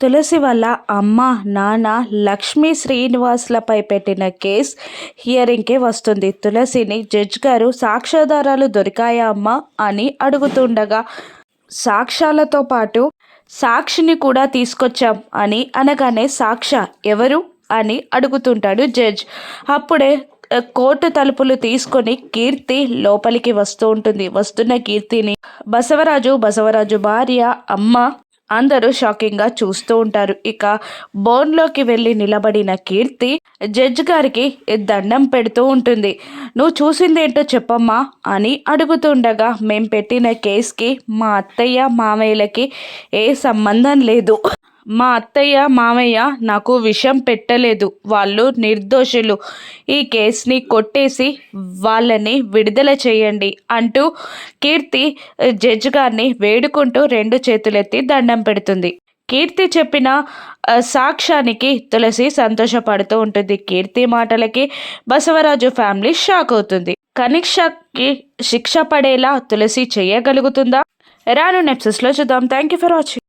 తులసి వల్ల అమ్మ నాన్న లక్ష్మీ శ్రీనివాసులపై పెట్టిన కేస్ హియరింగ్కి వస్తుంది. తులసిని జడ్జ్ గారు సాక్ష్యాధారాలు దొరికాయా అమ్మ అని అడుగుతుండగా సాక్ష్యాలతో పాటు సాక్షిని కూడా తీసుకొచ్చాం అని అనగానే సాక్ష ఎవరు అని అడుగుతుంటాడు జడ్జ్. అప్పుడే కోర్టు తలుపులు తీసుకొని కీర్తి లోపలికి వస్తూ ఉంటుంది. వస్తున్న కీర్తిని బసవరాజు బసవరాజు భార్య అమ్మ అందరూ షాకింగ్గా చూస్తూ ఉంటారు. ఇక బోన్లోకి వెళ్ళి నిలబడిన కీర్తి జడ్జ్ గారికి దండం పెడుతూ ఉంటుంది. నువ్వు చూసిందేంటో చెప్పమ్మా అని అడుగుతుండగా మేం పెట్టిన కేసుకి మా అత్తయ్య మామయ్యలకి ఏ సంబంధం లేదు. మా అత్తయ్య మామయ్య నాకు విషం పెట్టలేదు. వాళ్ళు నిర్దోషులు. ఈ కేసుని కొట్టేసి వాళ్ళని విడుదల చేయండి అంటూ కీర్తి జడ్జి గారిని వేడుకుంటూ రెండు చేతులెత్తి దండం పెడుతుంది. కీర్తి చెప్పిన సాక్ష్యానికి తులసి సంతోషపడుతూ ఉంటుంది. కీర్తి మాటలకి బసవరాజు ఫ్యామిలీ షాక్ అవుతుంది. కనిక్షకి శిక్ష పడేలా తులసి చేయగలుగుతుందా? రాను నెప్సెస్లో చూద్దాం. Thank you for watching